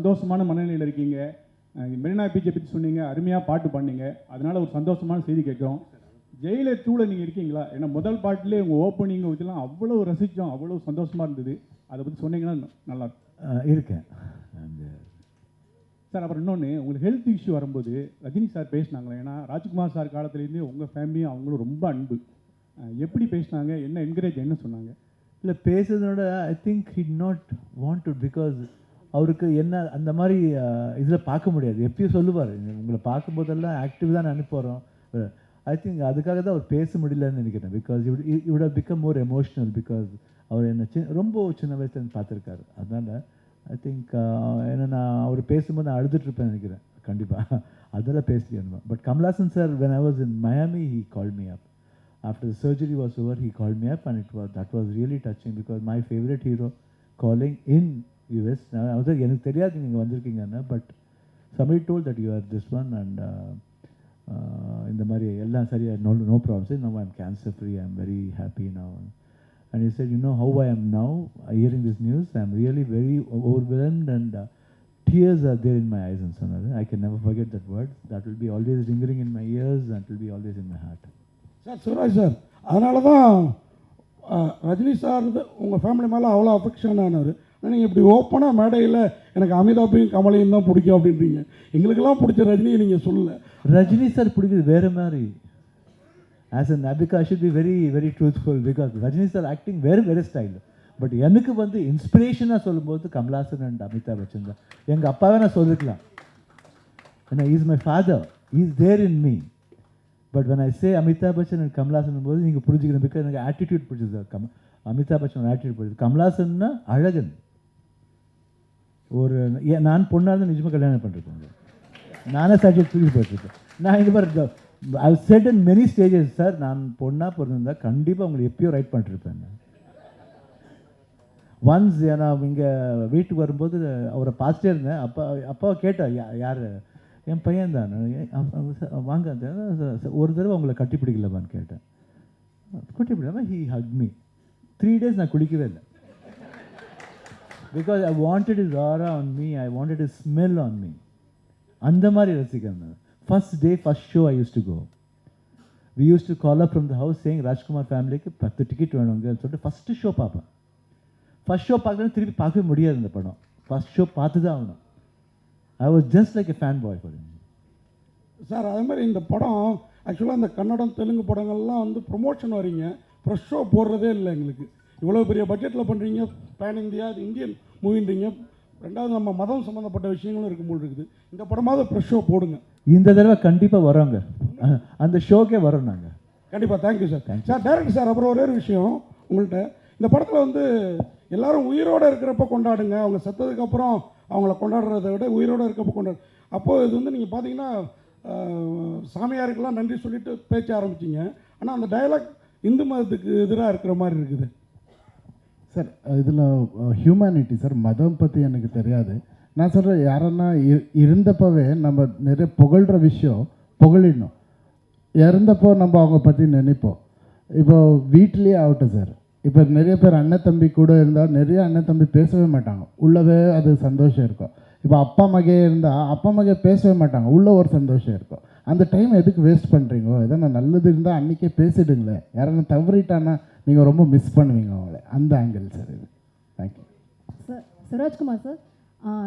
சந்தோஷமான மனநிலையில் இருக்கீங்க. மெரினா பீச்சை பற்றி சொன்னீங்க அருமையாக பாட்டு பண்ணீங்க அதனால ஒரு சந்தோஷமான செய்தி கேட்குறோம். ஜெயிலர் டூவில் நீங்கள் இருக்கீங்களா? ஏன்னா முதல் பாட்டிலே உங்கள் ஓப்பனிங் இதெல்லாம் அவ்வளோ ரசித்தோம் அவ்வளோ சந்தோஷமாக இருந்தது. அதை பற்றி சொன்னீங்கன்னா நல்லா இருக்கேன். சார் அப்புறம் இன்னொன்று உங்களுக்கு ஹெல்த் இஷ்யூ வரும்போது ரஜினி சார் பேசினாங்களே ஏன்னா ராஜ்குமார் சார் காலத்துலேருந்து உங்கள் ஃபேமிலியும் அவங்களும் ரொம்ப அன்பு. எப்படி பேசினாங்க? என்ன என்கரேஜ் என்ன சொன்னாங்க? இல்லை பேசுறதோட I think he not want because அவருக்கு என்ன அந்த மாதிரி இதில் பார்க்க முடியாது. எப்பயும் சொல்லுவார் உங்களை பார்க்கும்போதெல்லாம் ஆக்டிவ் தான் அனுப்புகிறோம் ஐ திங்க் அதுக்காக தான் அவர் பேச முடியலன்னு நினைக்கிறேன். Because he have become more emotional because அவர் என்ன சின்ன ரொம்ப சின்ன வயசுல பார்த்துருக்காரு. அதனால் ஐ திங்க் ஏன்னா நான் அவர் பேசும்போது நான் அழுதுட்ருப்பேன் நினைக்கிறேன். கண்டிப்பாக அதெல்லாம் பேசலையே but Kamal Haasan sir when I was in Miami he call me up after surgery was over he call me up and it was that was really touching because my favourite hero calling in in US. Now, I was like, எனக்கு தெரியாது நீங்கள் வந்திருக்கீங்கன்னு but somebody told that you are this one and uh, uh, இந்த மாதிரி எல்லாம் சரியா no no problems. Now I'm cancer free. I'm very happy now. And he said, you know how I am now uh, hearing this news. I'm really very overwhelmed and. Uh, tears are there in my eyes and so on. I can never forget that word. That will be always ringing in my ears and it will be always in my heart. Sir Shivraj sir அதனால தான் அஹ், Rajini sir உங்கள் family மேலே அவ்வளோ affection ஆனார் ஆனால் நீங்கள் இப்படி ஓப்பனாக மேடையில் எனக்கு அமிதாப்பையும் கமலையும் தான் பிடிக்கும் அப்படின்றீங்க. எங்களுக்கெல்லாம் பிடிச்ச ரஜினியை நீங்கள் சொல்லலை. ரஜினி சார் பிடிக்குது வேறு மாதிரி. As an அபிகா should be very very truthful because Rajini sir acting வேறு வேறு ஸ்டைல் பட் எனக்கு வந்து இன்ஸ்பிரேஷனாக சொல்லும்போது கமலாசன் அண்ட் அமிதாப் பச்சன் தான். எங்கள் அப்பாவே நான் சொல்லிக்கலாம் ஏன்னா is my father is there in me but when I say Amitabh Bachchan and Kamal Haasan போது நீங்கள் புரிஞ்சுக்கணும் பிகாஸ் எனக்கு ஆட்டிடியூட் பிடிச்சது. கம் அமிதாப் பச்சன் ஆட்டிடியூட் பிடிச்சது. கமலாசன்னா அழகன். ஒரு ஏன் நான் பொண்ணாக இருந்தால் நிஜமாக கல்யாணம் பண்ணிருக்கோங்க. நானே சப்ஜெக்ட் தூக்கி போட்டிருக்கேன் நான் இது மாதிரி I said in many stages sir நான் பொண்ணாக பிறந்திருந்தா கண்டிப்பாக உங்களுக்கு எப்பயோ ரைட் பண்ணிட்டுருப்பேன் ஒன்ஸ் ஏன்னா இங்கே வீட்டுக்கு வரும்போது அவரை பார்த்துட்டே இருந்தேன். அப்பா அப்பாவை கேட்டேன் யா யார்? என் பையன் தான்? வாங்க அந்த ஒரு தடவை அவங்கள கட்டி பிடிக்கலமான்னு கேட்டேன். கட்டி பிடிக்காம he hug me three days நான் குளிக்கவே இல்லை. Because I wanted is aura on me I wanted is smell on me அந்த மாதிரி ரசிக்கிறேன் first day first show I use to go we use to call up from the house சேங் Rajkumar ஃபேமிலிக்கு பத்து ticket வேணுங்கன்னு சொல்லிட்டு first show பார்ப்பேன். First show பார்க்குறது திருப்பி பார்க்கவே முடியாது இந்த படம். ஃபர்ஸ்ட் ஷோ பார்த்து தான் ஆகணும். I was just like a fan boy for sir அதே மாதிரி இந்த படம் ஆக்சுவலாக இந்த கன்னடம் தெலுங்கு படங்கள்லாம் வந்து ப்ரொமோஷன் வரீங்க ஃப்ரெஷ் ஷோ போடுறதே இல்லை எங்களுக்கு. இவ்வளோ பெரிய பட்ஜெட்டில் பண்ணுறீங்க பேன் இந்தியா இந்தியன் மூவின்றீங்க ரெண்டாவது நம்ம மதம் சம்மந்தப்பட்ட விஷயங்களும் இருக்கும் போல் இருக்குது. இந்த படமாவது ஃப்ரெஷ் ஷோ போடுங்க. இந்த தடவை கண்டிப்பாக வரோங்க. அந்த ஷோக்கே வரோம் நாங்கள் கண்டிப்பாக thank you sir sir director sir அப்புறம் ஒரே ஒரு விஷயம் உங்கள்கிட்ட இந்த படத்தில் வந்து எல்லாரும் உயிரோடு இருக்கிறப்ப கொண்டாடுங்க. அவங்க செத்ததுக்கு அப்புறம் அவங்கள கொண்டாடுறதை விட உயிரோடு இருக்கப்ப கொண்டாடு அப்போது இது வந்து நீங்கள் பார்த்தீங்கன்னா சாமியாருக்கெல்லாம் நன்றி சொல்லிட்டு பேச்ச ஆரம்பிச்சிங்க. ஆனால் அந்த டயலாக் இந்து மதத்துக்கு எதிராக இருக்கிற மாதிரி இருக்குது. சார் இதில் ஹியூமனிட்டி சார் மதம் பற்றி எனக்கு தெரியாது. நான் சொல்கிறேன் யாரன்னா இ- இருந்தப்பவே நம்ம நிறைய புகழ்கிற விஷயம் புகழிடணும். இறந்தப்போ நம்ம அவங்க பற்றி நினைப்போம். இப்போ வீட்லேயே ஆகட்டும் சார் இப்போ நிறைய பேர் அண்ணன் தம்பி கூட இருந்தால் நிறைய அண்ணன் தம்பி பேசவே மாட்டாங்க. உள்ளவே அது சந்தோஷம் இருக்கும். இப்போ அப்பா மகே இருந்தால் அப்பா மகே பேசவே மாட்டாங்க. உள்ள ஒரு சந்தோஷம் இருக்கும். அந்த டைம் எதுக்கு வேஸ்ட் பண்ணுறீங்க எதனா நல்லது இருந்தால் அன்றைக்கே பேசிடுங்களேன் யாரன்னா தவறிட்டானா நீங்கள் ரொம்ப மிஸ் பண்ணுவீங்க அவங்கள. அந்த ஆங்கிள் சார் இது. Thank you sir Shivarajkumar sir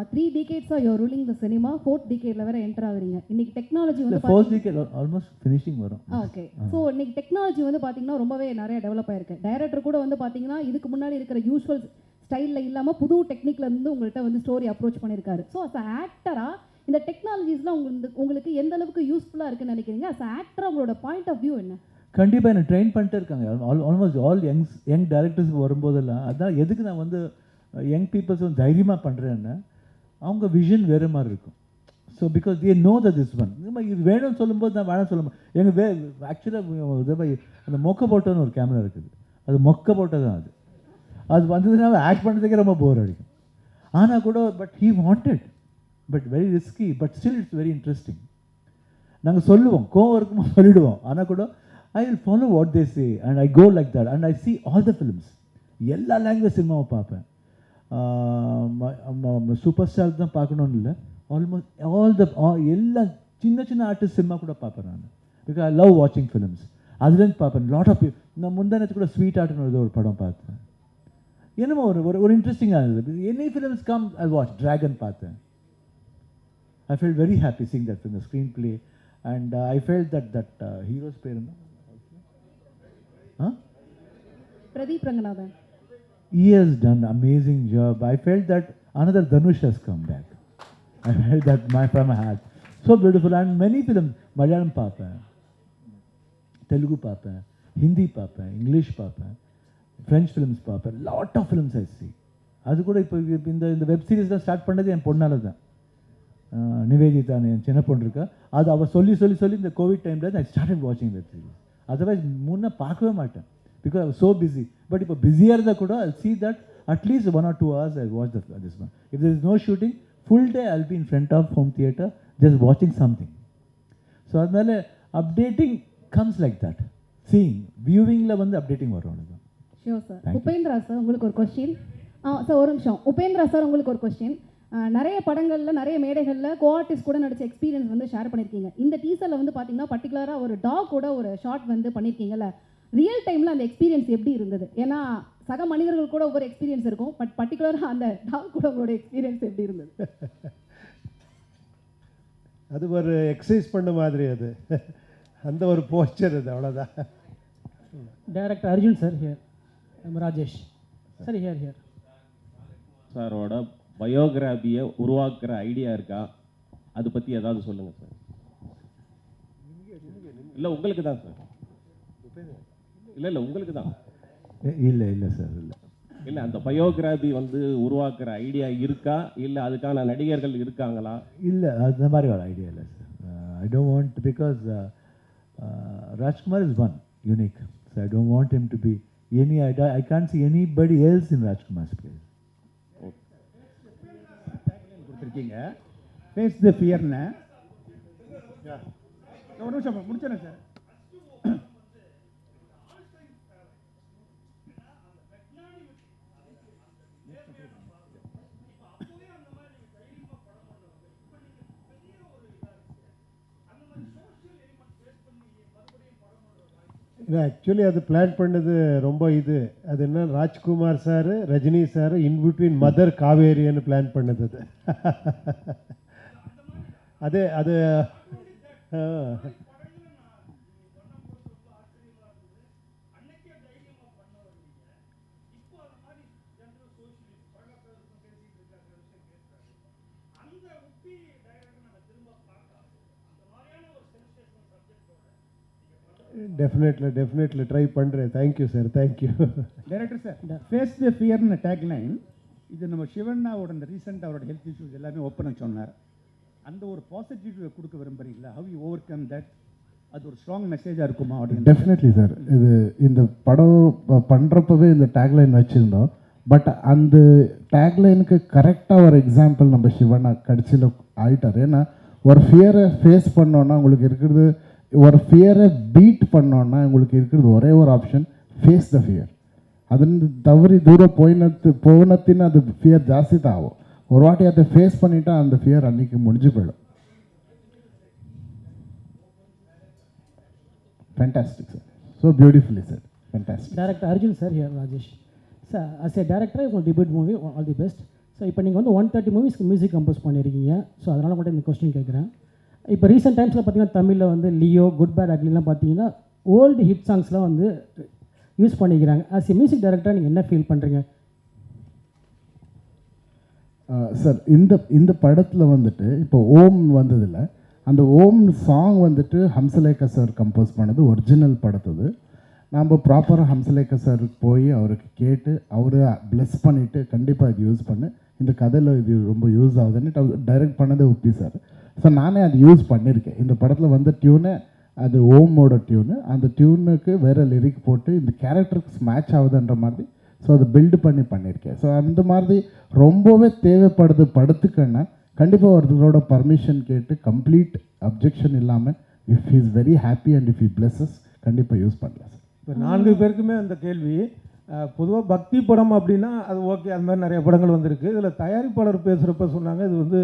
three டிகேட்ஸாக your ruling the cinema fourth டிகேட்ல வேற என்டர் ஆகுறீங்க. இன்னைக்கு டெக்னாலஜி வந்து ஃபர்ஸ்ட் வீக் ஆல்மோஸ்ட் ஃபினிஷிங் வரும். ஓகே ஸோ இன்னைக்கு டெக்னாலஜி வந்து பார்த்தீங்கன்னா ரொம்பவே நிறைய டெவலப் ஆயிருக்கு. டைரக்டர் கூட வந்து பார்த்தீங்கன்னா இதுக்கு முன்னாடி இருக்கிற யூஸ்வல் ஸ்டைலில் இல்லாமல் புது டெக்னிக்ல இருந்து உங்கள்கிட்ட வந்து ஸ்டோரி அப்ரோச் பண்ணியிருக்காரு ஸோ அஸ் ஆக்டராக இந்த டெக்னாலஜிஸ்லாம் உங்களுக்கு உங்களுக்கு எந்த அளவுக்கு யூஸ்ஃபுல்லாக இருக்குன்னு நினைக்கிறீங்க? அஸ் ஆக்டராக உங்களோட பாயிண்ட் ஆஃப் வியூ என்ன? கண்டிப்பாக என்ன ட்ரெயின் பண்ணிட்டே இருக்காங்க. All almost all youngs young directors வரும்போதெல்லாம் அதான் எதுக்கு நான் வந்து uh, யங் பீப்புள்ஸ் வந்து தைரியமாக பண்ணுறேன்னா அவங்க விஷன் வேறு மாதிரி இருக்கும். So because they know the this one இது வேணும்னு சொல்லும்போது நான் வேணாம் சொல்ல எங்கள் வே ஆக்சுவலாக அந்த மொக்க போட்டோன்னு ஒரு கேமரா இருக்குது. அது மொக்க போட்டோ தான் அது. அது வந்ததுனால ஆக்ட் பண்ணுறதுக்கே ரொம்ப போர் அடிக்கும். ஆனால் கூட but he wanted but very risky but still it's very interesting நாங்கள் சொல்லுவோம் கோவம் இருக்குமோ சொல்லிடுவோம். ஆனால் கூட I will follow what they say and I go like that and I see all the films எல்லா லாங்குவேஜ் சினிமாவை பார்ப்பேன். சூப்பர் ஸ்டார் தான் பார்க்கணும்னு இல்லை. ஆல்மோஸ்ட் ஆல் த எல்லா சின்ன சின்ன ஆர்டிஸ்ட் சினிமா கூட பார்ப்பேன் நான். பிகாஸ் ஐ லவ் வாட்சிங் ஃபிலிம்ஸ் அதுலேருந்து பார்ப்பேன். லாட் ஆஃப் நான் முந்தானத்து கூட ஸ்வீட் ஆர்ட்னு ஒரு படம் பார்த்தேன். என்னமோ ஒரு ஒரு ஒரு இன்ட்ரெஸ்டிங்காக இருந்தது. Any films come I watch Dragon பார்த்தேன். I felt very happy seeing that in the screenplay, and uh, I felt that that uh, hero's பேர் என்ன? Huh? Pradeep Ranganathan He has done amazing job. I felt that another Dhanush has come back. I felt that my from my heart. So beautiful and many films. Malayalam பார்ப்பேன் தெலுங்கு பார்ப்பேன் ஹிந்தி பார்ப்பேன் English பார்ப்பேன் French films பார்ப்பேன் lot of films I see அது கூட இப்போ இந்த இந்த வெப் சீரிஸ் தான் ஸ்டார்ட் பண்ணது என் பொண்ணால தான் ஆஹ் நிவேதிதா என் சின்ன பொண்ணு இருக்கா. அது அவள் சொல்லி சொல்லி சொல்லி இந்த கோவிட் டைமில் ஐ ஸ்டார்டட் வாட்சிங் வெப் சீரிஸ் அதர்வைஸ் முன்னே பார்க்கவே மாட்டேன். பிகாஸ் ஸோ பிஸி பட் இப்போ பிஸியாக இருந்தால் கூட I see that at least one or two hours I watch this one if is no shooting full day I'll be in front of home theatre just வாட்சிங் something so அதனால updating comes like that seeing வியூவிங்கில் வந்து updating வரும். Sure sir you. Upendra sir உங்களுக்கு ஒரு question ஆ sir ஒரு நிமிஷம். Upendra sir உங்களுக்கு ஒரு கொஸ்டின் நிறைய படங்களில் நிறைய மேடைகளில் கோஆர்டிஸ்ட் கூட நடிச்ச எக்ஸ்பீரியன்ஸ் வந்து ஷேர் பண்ணியிருக்கீங்க இந்த டீசரில் வந்து பார்த்தீங்கன்னா பர்டிகுலராக ஒரு டாக் கூட ஒரு ஷார்ட் வந்து பண்ணியிருக்கீங்கல்ல ரியல் டைமில் அந்த எக்ஸ்பீரியன்ஸ் எப்படி இருந்தது? ஏன்னா சக மனிதர்கள் கூட ஒவ்வொரு எக்ஸ்பீரியன்ஸ் இருக்கும். பட் பர்டிகுலராக அந்த டாக் கூட உங்களோட எக்ஸ்பீரியன்ஸ் எப்படி இருந்தது? அது ஒரு எக்ஸசைஸ் பண்ண மாதிரி அது. அந்த ஒரு போஸ்டர் அது அவ்வளோதான் Arjun sir here. I'm Rajesh. Sir here. Here. சாரோட பயோகிராபியை உருவாக்குற ஐடியா இருக்கா? அதை பற்றி ஏதாவது சொல்லுங்கள் சார் இல்லை உங்களுக்கு தான் சார் இல்லை இல்லை உங்களுக்கு தான். இல்லை இல்லை சார் இல்லை. இல்லை அந்த பயோகிராபி வந்து உருவாக்குற ஐடியா இருக்கா? இல்லை அதுக்கான நடிகர்கள் இருக்காங்களா? இல்லை அந்த மாதிரி ஒரு ஐடியா இல்லை sir I don't want because Rajkumar is one unique so I don't want him to be any I I can see anybody else in Rajkumar's place கொடுத்துருக்கீங்க ஃபேஸ் த ஃபியர்னு ஒரு நிமிஷம் முடிச்சிடறேன் சார். இல்லை ஆக்சுவலி அது plan பண்ணது ரொம்ப இது. அது என்ன Rajkumar sir Rajini sir in between mother காவேரின்னு plan பண்ணது அது. அதே அது டெஃபினெட்லி டெஃபினெட்லி ட்ரை பண்ணுறேன் thank you sir thank you director sir face the ஃபியர்னு tagline இது நம்ம சிவண்ணாவோட இந்த ரீசெண்ட் அவரோட ஹெல்த் இஷ்யூஸ் எல்லாமே ஓப்பனாக சொன்னார். அந்த ஒரு பாசிட்டிவ் கொடுக்க விரும்புறீங்களா? How you overcome that அது ஒரு ஸ்ட்ராங் மெசேஜாக இருக்குமா அப்படின்னு டெஃபினெட்லி சார் இது இந்த படம் ப- பண்றப்பவே இந்த டேக்லைன் வச்சுருந்தோம். பட் அந்த டேக்லைனுக்கு கரெக்டாக ஒரு எக்ஸாம்பிள் நம்ம சிவனா கடைசியில் ஆயிட்டார். ஏன்னா ஒரு ஃபியரை ஃபேஸ் பண்ணோன்னா உங்களுக்கு இருக்கிறது ஒரு ஃபியரை பீட் பண்ணோன்னா உங்களுக்கு இருக்கிறது ஒரே ஒரு ஆப்ஷன் ஃபேஸ் த ஃபியர் ಅದನ್ನು ತವರಿ ದೂರ ಪೋಯಿನತ್ತು ಪೋನತ್ತಿನ ಅದು ಫಿಯರ್ ಜಾಸ್ತಿ ತಾವು ஒரு வாட்டி அதை ஃபேஸ் பண்ணிட்டா அந்த ஃபியர் அன்னைக்கு முடிஞ்சு போயிடும் fantastic sir so beautifully sir fantastic Director Arjun sir here, Rajesh. Sir, as a director, உங்கள் debut movie, all the best. So இப்போ நீங்கள் வந்து ஒன் தேர்ட்டி மூவிஸ்க்கு மியூசிக் கம்போஸ் பண்ணியிருக்கீங்க ஸோ அதனால் மட்டும் இந்த கொஸ்டின் கேட்குறேன் இப்போ ரீசெண்ட் டைம்ஸில் பார்த்தீங்கன்னா தமிழில் வந்து லியோ குட் பேட் அக்லிலாம் பார்த்தீங்கன்னா ஓல்டு ஹிட் சாங்ஸ்லாம் வந்து யூஸ் பண்ணிக்கிறாங்க. ஆஸ் எ மியூசிக் டைரக்டராக நீங்கள் என்ன ஃபீல் பண்ணுறீங்க சார் இந்த இந்த படத்தில் வந்துட்டு இப்போ ஓம் வந்ததில்ல. அந்த ஓம் சாங் வந்துட்டு ஹம்சலேகா சார் கம்போஸ் பண்ணது ஒரிஜினல் படத்துது நாம் ப்ராப்பராக ஹம்சலேகா சாருக்கு போய் அவருக்கு கேட்டு அவரு ப்ளெஸ் பண்ணிவிட்டு கண்டிப்பாக இது யூஸ் பண்ணு. இந்த கதையில் இது ரொம்ப யூஸ் ஆகுதுன்னு டைரக்ட் பண்ணதே உப்பி சார் ஸோ நானே அது யூஸ் பண்ணியிருக்கேன் இந்த படத்தில் வந்த டியூனு அது ஓமோட டியூனு அந்த டியூனுக்கு வேறு லிரிக் போட்டு இந்த கேரக்டருக்கு மேட்ச் ஆகுதுன்ற மாதிரி ஸோ அதை பில்டு பண்ணி பண்ணியிருக்கேன் ஸோ அந்த மாதிரி ரொம்பவே தேவைப்படுது படத்துக்குன்னா கண்டிப்பாக ஒருத்தரோட பர்மிஷன் கேட்டு கம்ப்ளீட் அப்ஜெக்ஷன் இல்லாமல் if is very happy and if he pleases கண்டிப்பாக யூஸ் பண்ணலாம் சார் இப்போ நான்கு பேருக்குமே அந்த கேள்வி பொதுவாக பக்தி படம் அப்படின்னா அது ஓகே அந்த மாதிரி நிறைய படங்கள் வந்திருக்கு. இதில் தயாரிப்பாளர் பேசுகிறப்ப சொன்னாங்க இது வந்து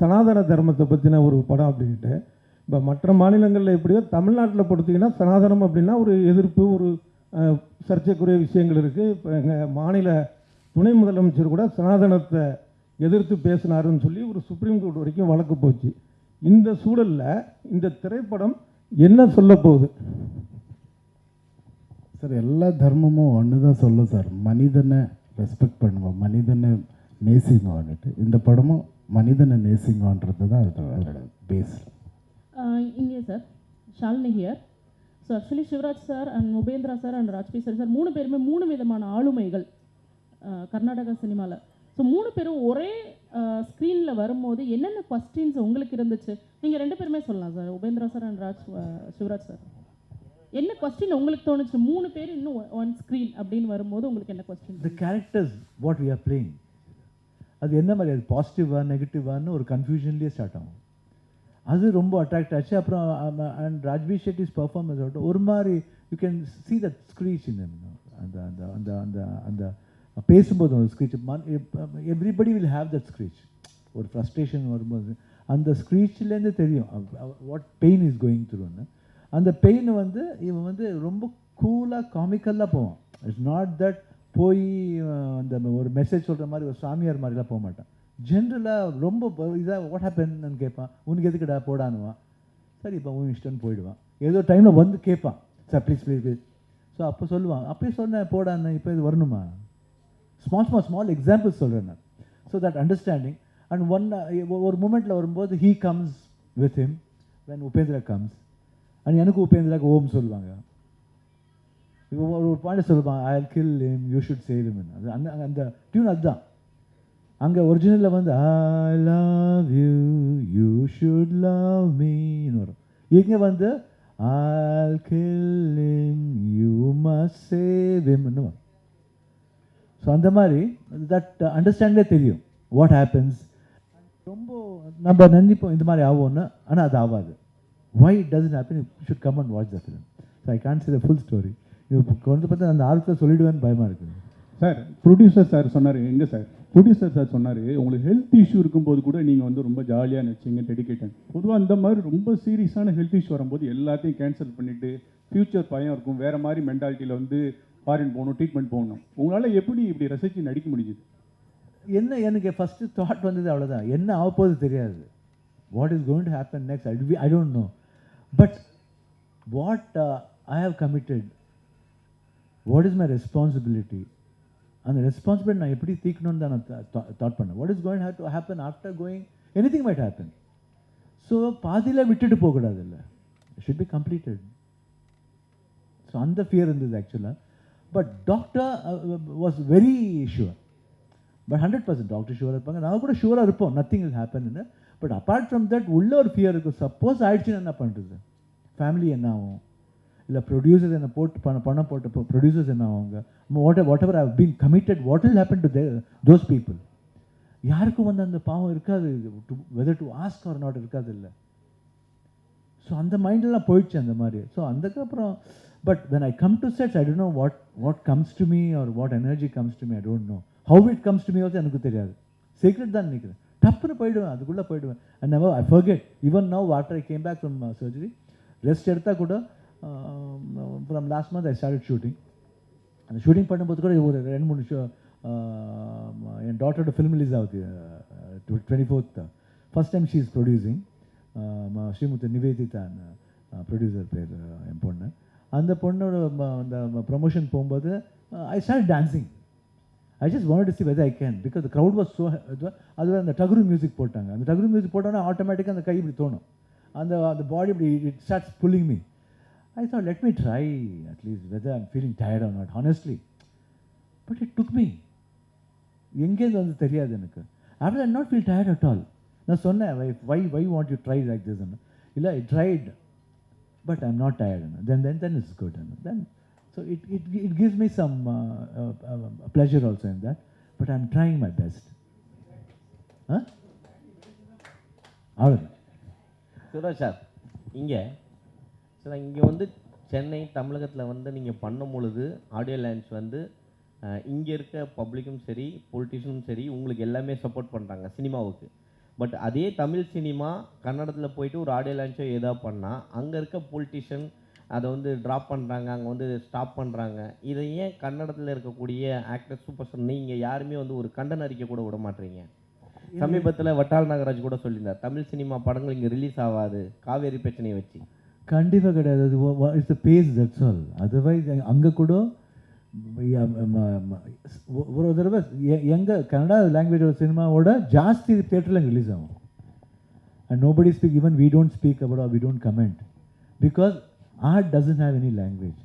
சனாதன தர்மத்தை பற்றின ஒரு படம் அப்படின்ட்டு. இப்போ மற்ற மாநிலங்களில் எப்படியோ தமிழ்நாட்டில் பொறுத்தீங்கன்னா சனாதனம் அப்படின்னா ஒரு எதிர்ப்பு ஒரு சர்ச்சைக்குரிய விஷயங்கள் இருக்குது இப்போ எங்கள் மாநில துணை முதலமைச்சர் கூட சனாதனத்தை எதிர்த்து பேசினாருன்னு சொல்லி ஒரு சுப்ரீம் கோர்ட் வரைக்கும் வழக்கு போச்சு. இந்த சூழலில் இந்த திரைப்படம் என்ன சொல்ல போகுது? சார் எல்லா தர்மமும் ஒன்று தான் சொல்லும் சார். மனிதனை ரெஸ்பெக்ட் பண்ணுவோம். மனிதனை நேசிங்கோன்னுட்டு இந்த படமும் மனிதனை நேசிங்கோன்றது தான் அது அதோட பேஸ் இங்கே sir Shalini here so actually Shivraj sir and Upendra sir and Raj B sir sir மூணு பேருமே மூணு விதமான ஆளுமைகள் அஹ், கர்நாடகா சினிமாவில் ஸோ மூணு பேரும் ஒரே ஸ்க்ரீனில் வரும்போது என்னென்ன கொஸ்டின்ஸ் உங்களுக்கு இருந்துச்சு? நீங்கள் ரெண்டு பேருமே சொல்லலாம் sir Upendra sir and Raj Shivraj sir என்ன கொஸ்டின் உங்களுக்கு தோணுச்சு? மூணு பேர் இன்னும் ஒன் ஸ்க்ரீன் அப்படின்னு வரும்போது உங்களுக்கு என்ன question the characters what we are playing. அது என்ன மாதிரி? அது பாசிட்டிவா நெகட்டிவான்னு ஒரு கன்ஃபியூஷன்லேயே ஸ்டார்ட் ஆகும். அது ரொம்ப அட்ராக்ட் ஆச்சு. அப்புறம் அண்ட் ராஜ்பீர் ஷெட்டிஸ் பர்ஃபார்மன்ஸ் ஆகட்டும் ஒரு மாதிரி you can see that screech in அந்த அந்த அந்த அந்த அந்த பேசும்போது ஒரு screech everybody will have that screech ஒரு ஃப்ரஸ்ட்ரேஷன் வரும்போது. அந்த ஸ்க்ரீச்லேருந்து தெரியும் வாட் பெயின் இஸ் கோயிங் த்ரூன்னு அந்த பெயின் வந்து இவன் வந்து ரொம்ப கூலாக காமிக்கலாக போவான். இட்ஸ் நாட் தட் போய் அந்த ஒரு மெசேஜ் சொல்கிற மாதிரி ஒரு சாமியார் மாதிரிலாம் போக மாட்டேன். ஜென்ரலாக ரொம்ப இதாக வாட் ஹேப்பன்னு கேட்பான். உனக்கு எதுக்குடா? போடானுவான் சரி இப்போ உன் இஷ்டம்னு போயிடுவான். ஏதோ டைமில் வந்து கேட்பான். Sir please please please so அப்போ சொல்லுவான். அப்படியே சொன்னேன் போடான்னு இப்போ இது வரணுமா? ஸ்மால் ஸ்மால் ஸ்மால் எக்ஸாம்பிள்ஸ் சொல்கிறேன் நான். So that understanding and one ஒரு மூமெண்ட்டில் வரும்போது he comes with him when Upendra comes and எனக்கு உபேந்திராக்கு ஓம் சொல்லுவாங்க. இப்போ ஒரு ஒரு பாயிண்ட் சொல்லுவான் I kill him you should save him. அது அந்த அந்த டியூன் அதுதான். அங்கே ஒரிஜினலில் வந்து I love you you should love மீன்னு வரும். இங்கே வந்து I'll kill him you must save himன்னு வரும். ஸோ அந்த மாதிரி தட் அண்டர்ஸ்டாண்டே தெரியும். வாட் ஹேப்பன்ஸ் ரொம்ப நம்ம நினைப்போம் இந்த மாதிரி ஆகும்னு ஆனால் அது ஆகாது. Why doesn't happen should come and watch the film so I can't see the full story கொண்டு பார்த்து அந்த ஆர்வத்தில் சொல்லிடுவேன்னு பயமாக இருக்குது. சார் ப்ரொடியூசர் சார் சொன்னார் எங்கே சார்? ப்ரொடியூசர் சார் சொன்னார் உங்களுக்கு ஹெல்த் இஷ்யூ இருக்கும்போது கூட நீங்கள் வந்து ரொம்ப ஜாலியாக நினச்சிங்க டெடிக்கேட்டன் பொதுவாக அந்த மாதிரி ரொம்ப சீரியஸான ஹெல்த் இஷ்யூ வரும்போது எல்லாத்தையும் கேன்சல் பண்ணிவிட்டு ஃப்யூச்சர் பயம் இருக்கும். வேறு மாதிரி மென்டாலிட்டியில் வந்து ஃபாரின் போகணும் ட்ரீட்மெண்ட் போகணும். உங்களால் எப்படி இப்படி ரசித்து நடிக்க முடியுது என்ன எனக்கு ஃபஸ்ட்டு தாட் வந்தது அவ்வளோதான் என்ன ஆக போகுது தெரியாது. What is going to happen next I I don't know but what I have committed what is my responsibility அந்த ரெஸ்பான்சிபிலிட்டி நான் எப்படி தீக்கணும்னு தான் நான் தாட் பண்ணேன். What is going have to happen after going anything might happen so பாதியில் விட்டுட்டு போகக்கூடாது இல்லை ஷுட் பி கம்ப்ளீட்டட் ஸோ அந்த ஃபியர் இருந்தது ஆக்சுவலாக but doctor was very sure but hundred percent doctor ஷுவராக இருப்பாங்க. நான் கூட ஷுவராக இருப்போம். Nothing is happen but apart from that உள்ள ஒரு ஃபியர் இருக்கும் சப்போஸ் ஆயிடுச்சுன்னா என்ன பண்ணுறது ஃபேமிலி என்ன ஆகும்? இல்லை ப்ரொடியூசர்ஸ் என்ன போட்டு பண்ண பண்ண போட்ட ப்ரொடியூசர்ஸ் என்ன அவங்க what whatever have been committed what will happen to those people யாருக்கும் வந்து அந்த பாவம் இருக்காது. Whether to ask or not இருக்காது இல்லை. ஸோ அந்த மைண்டெல்லாம் போயிடுச்சு அந்த மாதிரி. ஸோ அதுக்கப்புறம் but when I come to sets I don't know what what comes to me or what energy comes to me I don't know how it comes to me also எனக்கு தெரியாது. Secret தான் நினைக்கிறேன். டப்புன்னு போயிடுவேன் அதுக்குள்ளே போயிடுவேன். And never I forget even now water I came back from surgery rest எடுத்தால் கூட from last month I start shooting அந்த ஷூட்டிங் பண்ணும்போது கூட ஒரு ரெண்டு மூணு ஷோ என் டாட்டரோட ஃபிலிம் ரிலீஸ் ஆகுது twenty fourth first time she is producing Srimuthu Nivedhitha producer பேர் என் பொண்ணு. அந்த பொண்ணோட அந்த ப்ரொமோஷன் போகும்போது I start dancing I just want to see whether I can because crowd was so அதில் அந்த டகுரு மியூசிக் போட்டாங்க. அந்த டகுரு மியூசிக் போட்டோன்னா ஆட்டோமேட்டிக்காக அந்த கை இப்படி தோணும். அந்த அந்த பாடி இப்படி it starts pulling me I thought let me try at least whether I'm feeling tired or not honestly but it took me எங்கேருந்து வந்து தெரியாது எனக்கு. After I not feel tired at all நான் சொன்னேன் why why why want you try like திஸ்ன்னு இல்லை I tried but I am not tired then then then it's good then so it it it gives me some pleasure also in that but I am trying my best ஆ அவ்வளோதான் Suresh sir இங்கே sir இங்கே வந்து சென்னை தமிழகத்தில் வந்து நீங்கள் பண்ணும் பொழுது audio launch வந்து இங்கே இருக்க பப்ளிக்கும் சரி பொலிட்டிஷியனும் சரி உங்களுக்கு எல்லாமே சப்போர்ட் பண்ணுறாங்க சினிமாவுக்கு. பட் அதே தமிழ் சினிமா கன்னடத்தில் போயிட்டு ஒரு ஆடியோ லான்ச்சோ ஏதா பண்ணால் அங்கே இருக்க பொலிட்டிஷியன் அதை வந்து ட்ராப் பண்ணுறாங்க அங்கே வந்து ஸ்டாப் பண்ணுறாங்க இதை ஏன் கன்னடத்தில் இருக்கக்கூடிய ஆக்டர் சூப்பர் ஸ்டார் நீங்கள் யாருமே வந்து ஒரு கண்டன அறிக்கை கூட விட மாட்டீங்க? சமீபத்தில் வட்டால் நாகராஜ் கூட சொல்லியிருந்தார் தமிழ் சினிமா படங்கள் இங்கே ரிலீஸ் ஆகாது காவேரி பிரச்சனையை வச்சு. கண்டிப்பாக கிடையாது. அது it's base that's all otherwise அங்கே கூட ஒரு தடவை எங்கே கன்னடா லாங்குவேஜோட சினிமாவோட ஜாஸ்தி தேட்டரில் ரிலீஸ் ஆகும். And nobody speak even we don't speak about we don't comment because art doesn't have any language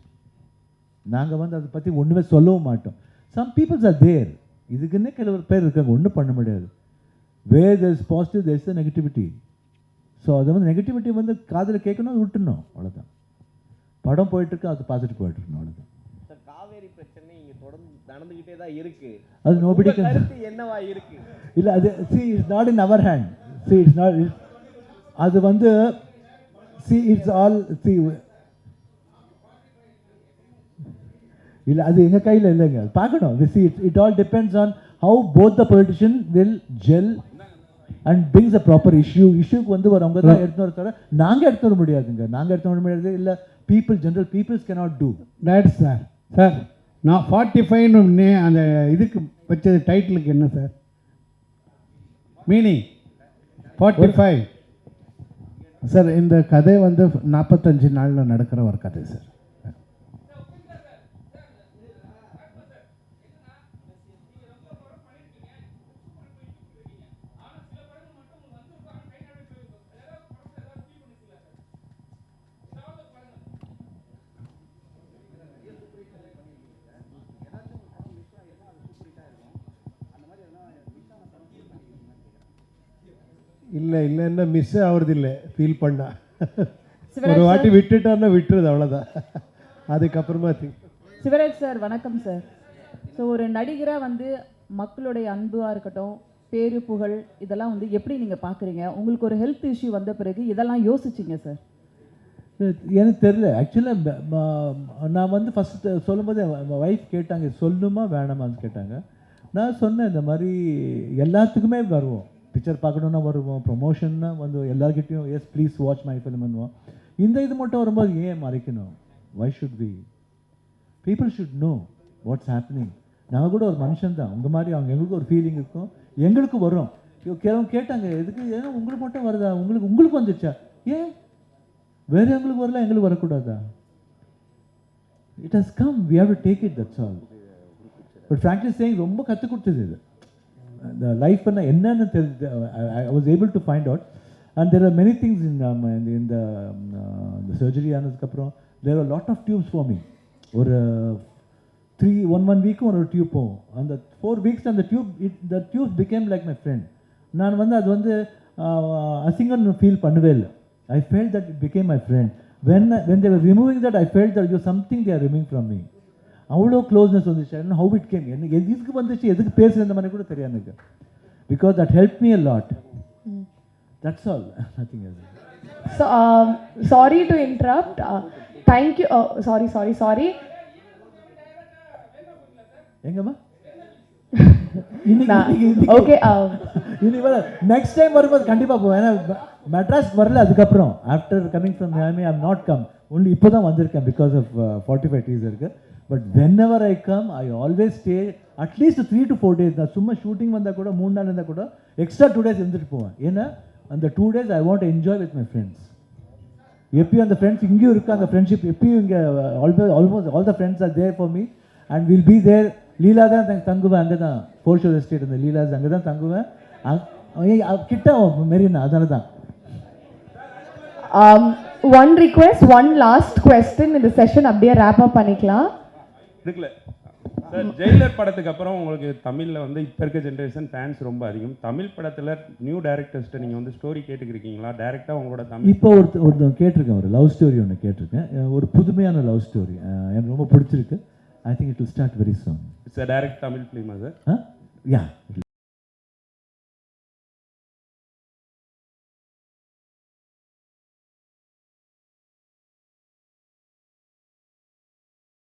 நாங்கள் வந்து அதை பற்றி ஒன்றுமே சொல்லவும் மாட்டோம். சம் பீப்புள்ஸ் ஆர் தேர் இதுக்குன்னே சில பேர் இருக்காங்க. ஒன்றும் பண்ண முடியாது. Where there's positive is the negativity so அதை வந்து நெகட்டிவிட்டி வந்து காதில் கேட்கணும் அது விட்டுணும் அவ்வளோதான் படம் போயிட்டுருக்கு அது பார்த்துட்டு போயிட்டுருக்கணும். அவ்வளோதான் காவேரி பிரச்சனை இங்கே தொடர்ந்து நடந்துக்கிட்டே தான் இருக்கு. அது கருத்து என்னவா இருக்கு? இல்லை அது see it's not in our hand see it's not அது வந்து சி இட்ஸ் ஆல் சி இல்லை அது எங்கள் கையில் இல்லைங்க. பார்க்கணும். See it it all depends on how both the politician will gel and brings a proper issue இஷ்யூக்கு வந்து ஒரு அவங்க தான் எடுத்து வர தவிர நாங்கள் எடுத்து வர முடியாதுங்க. நாங்கள் எடுத்து வர முடியாது இல்லை. People general peoples cannot do right sir sir நான் ஃபார்ட்டி ஃபைவ்னு அந்த இதுக்கு வச்சது டைட்டிலுக்கு என்ன sir meaning forty five sir இந்த கதை வந்து நாற்பத்தஞ்சு நாளில் நடக்கிற ஒரு கதை சார் இல்லை இல்லைன்னா மிஸ் ஆகுறது இல்லை ஃபீல் பண்ணா. ஒரு வாட்டி சார். விட்டுட்டான்னா விட்டுறது அவ்வளோதான் அதுக்கப்புறமா திங்க் சிவராஜ் சார் வணக்கம் சார். ஸோ ஒரு நடிகராக வந்து மக்களுடைய அன்பாக இருக்கட்டும் பேரு புகழ் இதெல்லாம் வந்து எப்படி நீங்கள் பார்க்குறீங்க உங்களுக்கு ஒரு ஹெல்த் இஷ்யூ வந்த பிறகு இதெல்லாம் யோசிச்சிங்க சார்? எனக்கு தெரியல. ஆக்சுவலாக நான் வந்து ஃபஸ்ட்டு சொல்லும்போது ஒய்ஃப் கேட்டாங்க சொல்லணுமா வேணாமான்னு கேட்டாங்க. நான் சொன்னேன் இந்த மாதிரி எல்லாத்துக்குமே வருவோம். பிக்சர் பார்க்கணுன்னா வருவோம் ப்ரொமோஷன்னா வந்து எல்லாருக்கிட்டையும் எஸ் ப்ளீஸ் வாட்ச் மை ஃபிலிம்னுவோம் இந்த இது மட்டும் வரும்போது ஏன் மறைக்கணும்? Why should be people should know what's happening நாங்கள் கூட ஒரு மனுஷன் தான். உங்கள் மாதிரி அவங்க எங்களுக்கு ஒரு ஃபீலிங் இருக்கும். எங்களுக்கு வரும். கேவங்க கேட்டாங்க எதுக்கு ஏன்னா உங்களுக்கு மட்டும் வருதா? உங்களுக்கு உங்களுக்கு வந்துச்சா? ஏன்? வேறு எங்களுக்கு வரல எங்களுக்கு வரக்கூடாதா? It has come we have to take it that's all but frankly saying ரொம்ப கற்றுக் கொடுத்தது இது. இந்த லைஃப் என்னன்னு தெரிஞ்சு I was able to find out and there are many things இந்த இந்த இந்த சர்ஜரி ஆனதுக்கப்புறம் there are lot of tubes forming ஒரு த்ரீ ஒன் ஒன் வீக்கும் ஒரு டியூப் போகும். அந்த ஃபோர் வீக்ஸ் அந்த tube it the tube became like my friend நான் வந்து அது வந்து அசிங்கம்னு ஃபீல் பண்ணவே இல்லை. I feel that it became my friend when when they're removing that I feel that you something they're removing from me அவ்வளோ closeness வந்துச்சு and how it came என்ன எதுக்கு வந்துச்சு எதுக்கு பேசுகிற இந்த மாதிரி கூட தெரியாது எனக்கு because that help me a lot that's all nothing else So, um, sorry to interrupt. Uh, thank you. Oh, sorry, sorry, sorry. எங்கம்மா நான்- okay, um, இனி வர நெக்ஸ்ட் டைம் வரும்போது கண்டிப்பாக போவேன் ஏன்னா மெட்ராஸ் வரல அதுக்கப்புறம் after coming from Miami I'm not come only இப்போ தான் வந்திருக்கேன் because of forty five days இருக்கு. But whenever I come I always stay at least three to four days தான் சும்மா ஷூட்டிங் வந்தால் கூட மூணு நாள் இருந்தால் கூட எக்ஸ்ட்ரா டூ டேஸ் இருந்துட்டு போவேன். ஏன்னா அந்த two days I want enjoy with my friends எப்பயும் அந்த ஃப்ரெண்ட்ஸ் இங்கேயும் இருக்கு அந்த ஃப்ரெண்ட்ஷிப் எப்பயும் இங்கே always almost all the friends are there for me and will be there Leela தான் தங்குவேன் அங்கே தான் ஃபோர் ஷோர் எஸ்டேட் அந்த லீலாஸ் அங்கே தான் தங்குவேன் கிட்ட மெரினா அதனால தான் um, one request, one last question. in the session அப்படியே wrap up பண்ணிக்கலாம். இருக்குல்ல சார் ஜெயிலர் படத்துக்கு அப்புறம் உங்களுக்கு தமிழில் வந்து இப்போ இருக்க ஜென்ரேஷன் ஃபேன்ஸ் ரொம்ப அதிகம். தமிழ் படத்தில் நியூ டேரக்டர்ஸ்ட்டு நீங்கள் வந்து ஸ்டோரி கேட்டுக்கிறீங்களா டேரெக்டாக உங்களோட தமிழ் இப்போ ஒருத்த ஒருத்தன் கேட்டிருக்கேன் ஒரு லவ் ஸ்டோரி ஒன்று கேட்டிருக்கேன். ஒரு புதுமையான லவ் ஸ்டோரி எனக்கு ரொம்ப பிடிச்சிருக்கு. I think it will start very soon it's direct Tamil ஃபிலிமா sir yeah